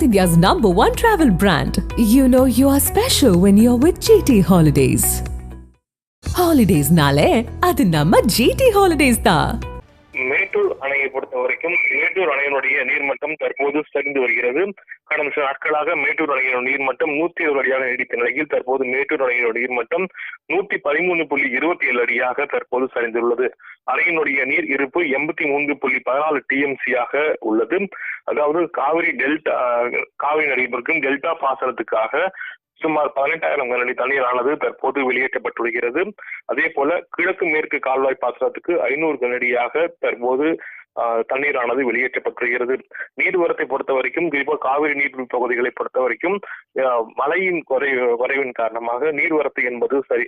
South India's number one travel brand. You know you are special when you're with GT Holidays. Holidays nale, ಅದು ನಮ್ಮ GT Holidays ta. Mettur அணையை பொறுத்த வரைக்கும் மேட்டூர் அணையினுடைய நீர்மட்டம் தற்போது சரிந்து வருகிறது. கடந்த சில நாட்களாக மேட்டூர் அணையின் நீர்மட்டம் நூத்தி ஒரு அடியாக நீடித்த நிலையில் தற்போது மேட்டூர் அணையினுடைய நீர்மட்டம் நூத்தி பதிமூணு புள்ளி இருபத்தி ஏழு அடியாக தற்போது சரிந்துள்ளது. அணையினுடைய நீர் இருப்பு எண்பத்தி மூன்று புள்ளி பதினாலு டிஎம்சியாக உள்ளது. அதாவது காவிரி டெல்டா காவிரி நதிப்பிற்கும் டெல்டா பாசனத்துக்காக சுமார் பதினெட்டாயிரம் கனஅடி தண்ணீரானது தற்போது வெளியேற்றப்பட்டு வருகிறது அதே போல கிழக்கு மேற்கு கால்வாய் பாசனத்துக்கு ஐநூறு கனடியாக தற்போது ஆஹ், தண்ணீரானது வெளியேற்றப்பட்டுகிறது. நீர்வரத்தை பொறுத்த வரைக்கும் குறிப்பாக காவிரி நீர் பகுதிகளை பொறுத்த வரைக்கும் மழையின் குறை குறைவின் காரணமாக நீர்வரத்து என்பது சரி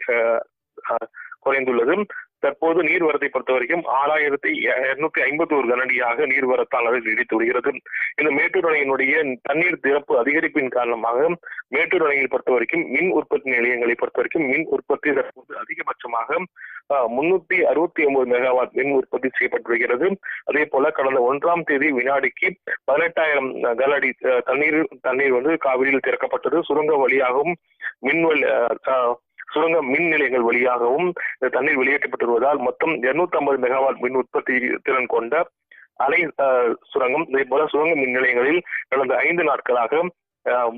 குறைந்துள்ளது. தற்போது நீர்வரத்தை பொறுத்த வரைக்கும் ஆறாயிரத்தி இருநூத்தி ஐம்பத்தி ஒரு கனடியாக நீர்வரத்தானது நீடித்து வருகிறது. இந்த மேட்டூர் அணையினுடைய தண்ணீர் திறப்பு அதிகரிப்பின் காரணமாக மேட்டூர் அணையை பொறுத்த வரைக்கும் மின் உற்பத்தி நிலையங்களை பொறுத்த வரைக்கும் மின் உற்பத்தி தற்போது அதிகபட்சமாக முன்னூத்தி அறுபத்தி ஒன்பது மெகாவாட் மின் உற்பத்தி செய்யப்பட்டு வருகிறது. அதே போல கடந்த ஒன்றாம் தேதி வினாடிக்கு பதினெட்டாயிரம் கனஅடி தண்ணீர் தண்ணீர் வந்து காவிரியில் திறக்கப்பட்டது. சுரங்க வழியாகவும் மின் சுரங்க மின் நிலையங்கள் வழியாகவும் தண்ணீர் வெளியேற்றப்பட்டு வருவதால் மொத்தம் 250 ஐம்பது மெகாவாட் மின் உற்பத்தி திறன் கொண்ட அலை சுரங்கம் இதே போல சுரங்க மின் நிலையங்களில் கடந்த ஐந்து நாட்களாக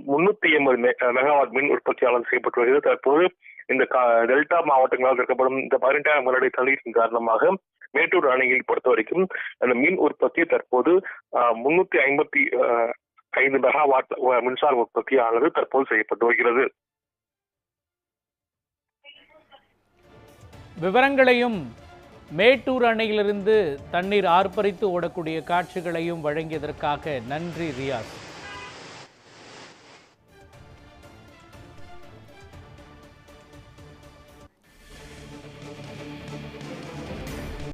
முன்னூத்தி எண்பது மெகாவாட் மின் உற்பத்தியாளர் செய்யப்பட்டு வருகிறது. தற்போது இந்த கா- டெல்டா மாவட்டங்களால் திறக்கப்படும் இந்த பதினெட்டாயிரம் கனஅடி தண்ணீரின் காரணமாக மேட்டூர் அணையை பொறுத்த வரைக்கும் அந்த மின் உற்பத்தி தற்போது முன்னூத்தி ஐம்பத்தி ஐந்து மெகாவாட் மின்சார உற்பத்தியானது தற்போது செய்யப்பட்டு வருகிறது. விவரங்களையும் மேட்டூர் அணையிலிருந்து தண்ணீர் ஆர்ப்பரித்து ஓடக்கூடிய காட்சிகளையும் வழங்கியதற்காக நன்றி ரியாஸ்.